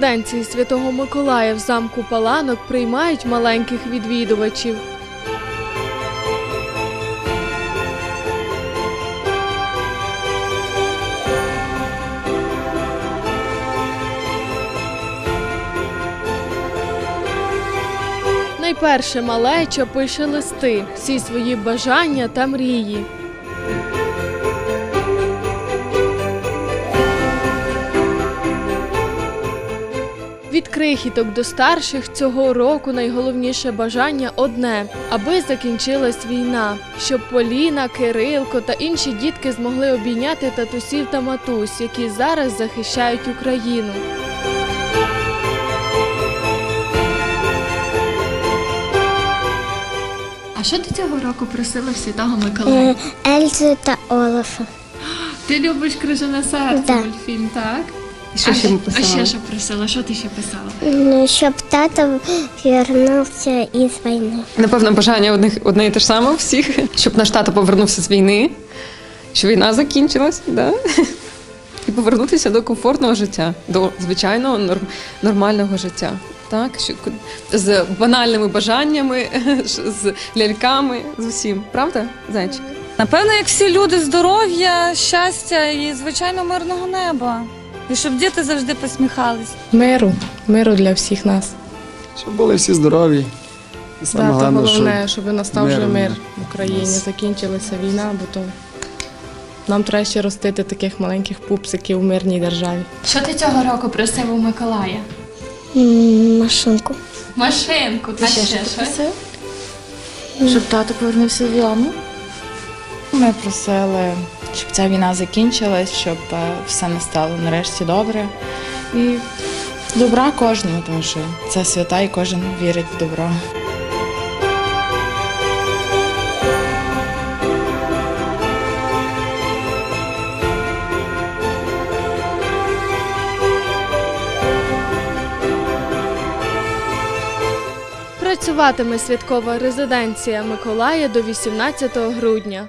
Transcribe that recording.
резиденції Святого Миколая в замку Паланок приймають маленьких відвідувачів. Найперше малеча пише листи, всі свої бажання та мрії. Крихіток до старших цього року найголовніше бажання одне, аби закінчилась війна, щоб Поліна, Кирилко та інші дітки змогли обійняти татусів та матусь, які зараз захищають Україну. А що ти цього року просила в Святого Миколая? Е, Ельзу та Олафа. Ти любиш крижане серце Да. мультфільм, так? Що а, ще а ми писали? ще що просила? Що ти ще писала? М, Щоб тато повернувся із війни. Напевно, бажання одних одне і те ж саме у всіх, щоб наш тато повернувся з війни, щоб війна закінчилась, да? і повернутися до комфортного життя, до звичайного норм, нормального життя. Так, що з банальними бажаннями, з ляльками, з усім. Правда, зайчик? Напевно, як всі люди, здоров'я, щастя і звичайно мирного неба. І щоб діти завжди посміхались. Миру, миру для всіх нас. Щоб були всі здорові. І саме Да, то головне, головне, щоб настав вже мир в Україні, нас. закінчилася війна, бо то нам треба ще ростити таких маленьких пупсиків у мирній державі. Що ти цього року просив у Миколая? М, Машинку. Машинку, ти ще, що? Щоб тато повернувся додому. Ми просили, щоб ця війна закінчилась, щоб е, все настало нарешті добре. І добра кожному, тому що це свята і кожен вірить в добро. Працюватиме святкова резиденція Миколая до 18 грудня.